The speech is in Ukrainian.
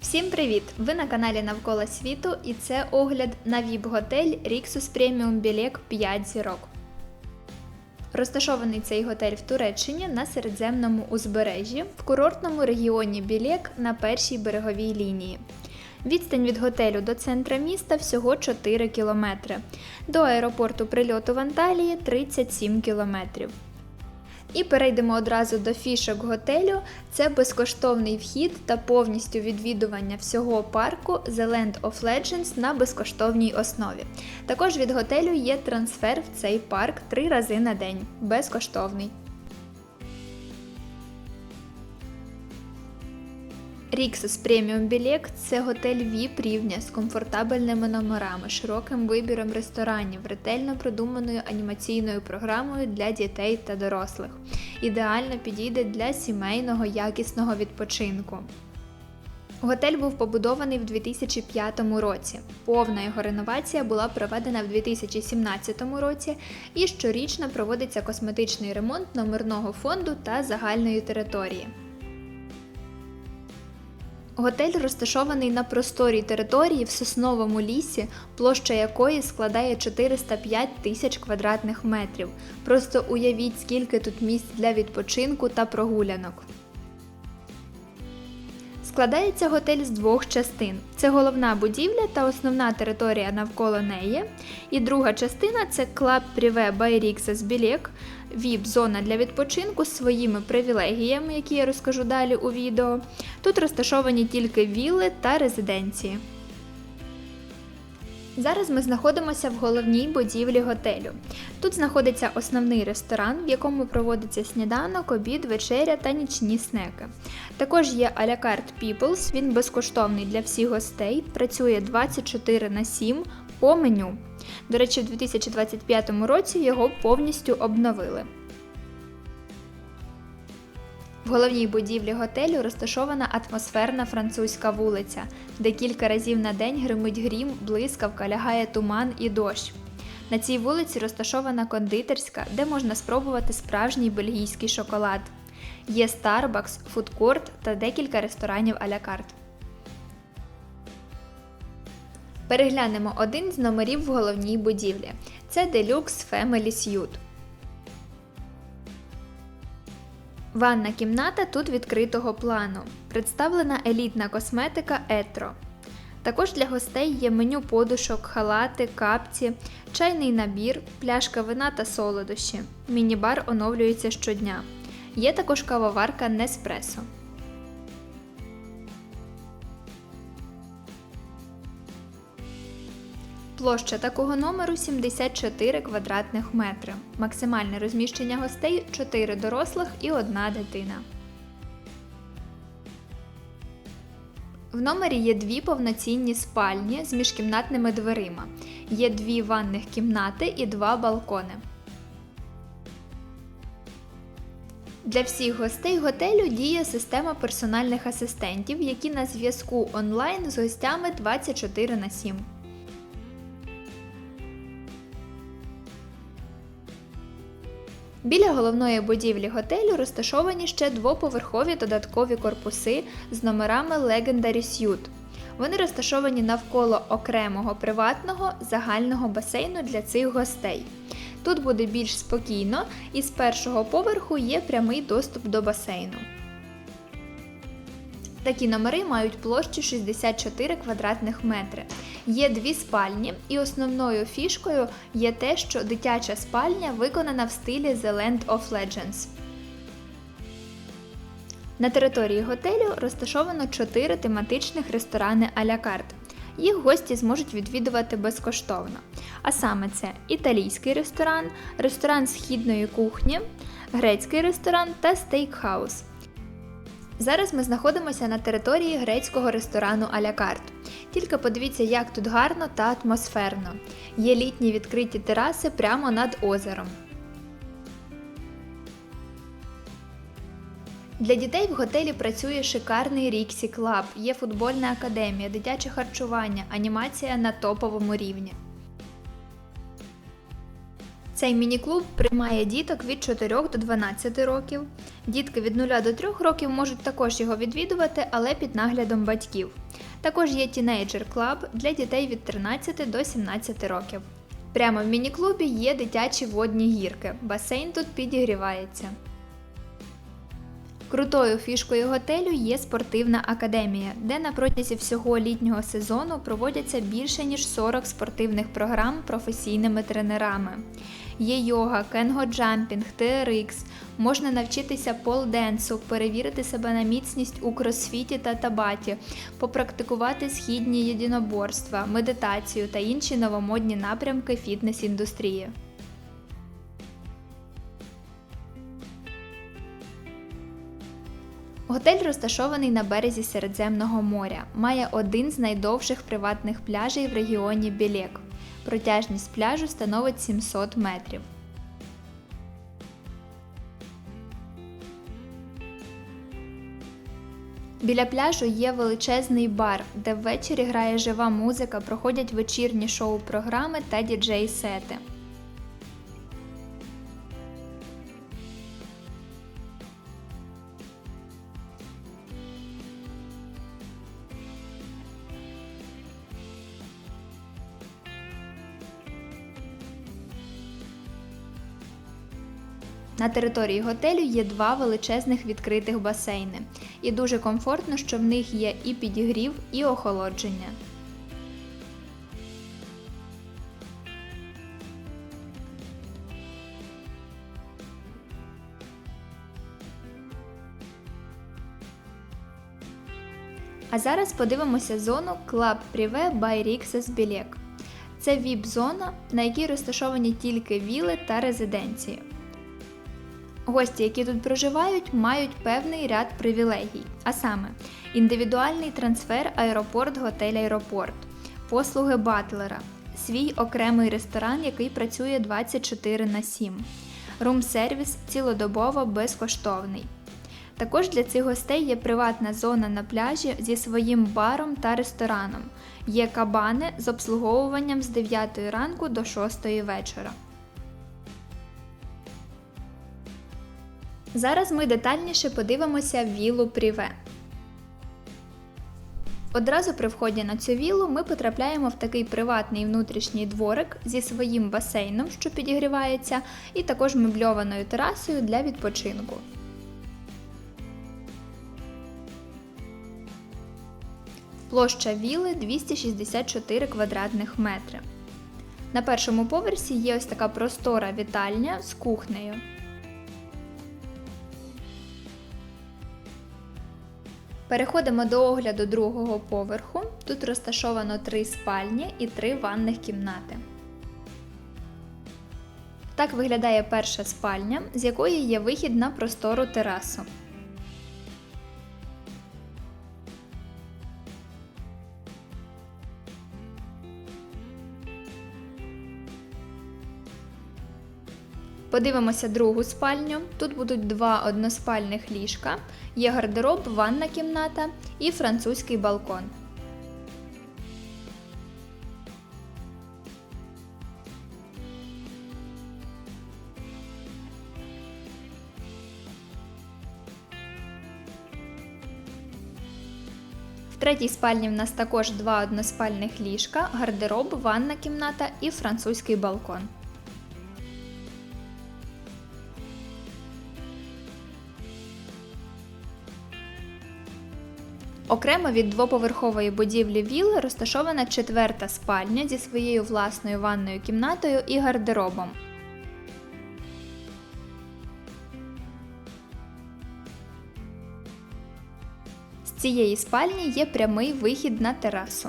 Всім привіт! Ви на каналі Навколо світу і це огляд на ВІП-готель Rixus Premium Білек 5 зірок. Розташований цей готель в Туреччині на середземному узбережжі в курортному регіоні Білек на першій береговій лінії. Відстань від готелю до центра міста всього 4 кілометри. До аеропорту прильоту в Анталії 37 кілометрів. І перейдемо одразу до фішок готелю. Це безкоштовний вхід та повністю відвідування всього парку The Land of Legends на безкоштовній основі. Також від готелю є трансфер в цей парк три рази на день. Безкоштовний. Rixos Premium Білек це готель VIP рівня з комфортабельними номерами, широким вибіром ресторанів, ретельно продуманою анімаційною програмою для дітей та дорослих. Ідеально підійде для сімейного якісного відпочинку. Готель був побудований в 2005 році. Повна його реновація була проведена в 2017 році і щорічно проводиться косметичний ремонт номерного фонду та загальної території. Готель розташований на просторій території в сосновому лісі, площа якої складає 405 тисяч квадратних метрів. Просто уявіть, скільки тут місць для відпочинку та прогулянок. Складається готель з двох частин: це головна будівля та основна територія навколо неї. І друга частина це клаб Пріве Байріксас Білек, ВІП-зона для відпочинку з своїми привілегіями, які я розкажу далі у відео. Тут розташовані тільки вілли та резиденції. Зараз ми знаходимося в головній будівлі готелю. Тут знаходиться основний ресторан, в якому проводиться сніданок, обід, вечеря та нічні снеки. Також є а-ля Peoples, він безкоштовний для всіх гостей, працює 24 на 7 по меню. До речі, в 2025 році його повністю обновили. В головній будівлі готелю розташована атмосферна французька вулиця, де кілька разів на день гримить грім, блискавка, лягає туман і дощ. На цій вулиці розташована кондитерська, де можна спробувати справжній бельгійський шоколад. Є Starbucks, фудкорт та декілька ресторанів а-ля. Переглянемо один з номерів в головній будівлі. Це Deluxe Family Suite. Ванна кімната тут відкритого плану. Представлена елітна косметика Етро. Також для гостей є меню подушок, халати, капці, чайний набір, пляшка вина та солодощі. Міні-бар оновлюється щодня. Є також кавоварка Неспресо. Площа такого номеру 74 квадратних метри. Максимальне розміщення гостей 4 дорослих і 1 дитина. В номері є дві повноцінні спальні з міжкімнатними дверима. Є дві ванних кімнати і два балкони. Для всіх гостей готелю діє система персональних асистентів, які на зв'язку онлайн з гостями 24 на 7. Біля головної будівлі готелю розташовані ще двоповерхові додаткові корпуси з номерами Legendary Suite. Вони розташовані навколо окремого приватного загального басейну для цих гостей. Тут буде більш спокійно і з першого поверху є прямий доступ до басейну. Такі номери мають площу 64 квадратних метри. Є дві спальні, і основною фішкою є те, що дитяча спальня виконана в стилі The Land of Legends. На території готелю розташовано 4 тематичних ресторани а-ля карт. Їх гості зможуть відвідувати безкоштовно. А саме це італійський ресторан, ресторан східної кухні, грецький ресторан та стейкхаус. Зараз ми знаходимося на території грецького ресторану а-ля. Тільки подивіться, як тут гарно та атмосферно. Є літні відкриті тераси прямо над озером. Для дітей в готелі працює шикарний Ріксі Клаб, є футбольна академія, дитяче харчування, анімація на топовому рівні. Цей міні-клуб приймає діток від 4 до 12 років. Дітки від 0 до 3 років можуть також його відвідувати, але під наглядом батьків. Також є тінейджер клаб для дітей від 13 до 17 років. Прямо в міні-клубі є дитячі водні гірки. Басейн тут підігрівається. Крутою фішкою готелю є спортивна академія, де на протязі всього літнього сезону проводяться більше ніж 40 спортивних програм професійними тренерами. Є йога, кенго-джампінг, TRX, можна навчитися полденсу, перевірити себе на міцність у кросфіті та табаті, попрактикувати східні єдиноборства, медитацію та інші новомодні напрямки фітнес-індустрії. Готель розташований на березі Середземного моря, має один з найдовших приватних пляжів в регіоні Білек. Протяжність пляжу становить 700 метрів. Біля пляжу є величезний бар, де ввечері грає жива музика, проходять вечірні шоу-програми та діджей-сети. На території готелю є два величезних відкритих басейни, і дуже комфортно, що в них є і підігрів, і охолодження. А зараз подивимося зону Club Privé by Rixes Білек. Це віп-зона, на якій розташовані тільки віли та резиденції. Гості, які тут проживають, мають певний ряд привілегій, а саме індивідуальний трансфер аеропорт готель аеропорт, послуги батлера, свій окремий ресторан, який працює 24 на 7, рум-сервіс цілодобово безкоштовний. Також для цих гостей є приватна зона на пляжі зі своїм баром та рестораном. Є кабани з обслуговуванням з 9 ранку до 6 вечора. Зараз ми детальніше подивимося віллу Пріве. Одразу при вході на цю віллу ми потрапляємо в такий приватний внутрішній дворик зі своїм басейном, що підігрівається, і також мебльованою терасою для відпочинку. Площа віли 264 квадратних метри. На першому поверсі є ось така простора вітальня з кухнею. Переходимо до огляду другого поверху. Тут розташовано три спальні і три ванних кімнати. Так виглядає перша спальня, з якої є вихід на простору терасу. Подивимося другу спальню. Тут будуть два односпальних ліжка, є гардероб, ванна кімната і французький балкон. В третій спальні в нас також два односпальних ліжка, гардероб, ванна кімната і французький балкон. Окремо від двоповерхової будівлі вілли розташована четверта спальня зі своєю власною ванною кімнатою і гардеробом. З цієї спальні є прямий вихід на терасу.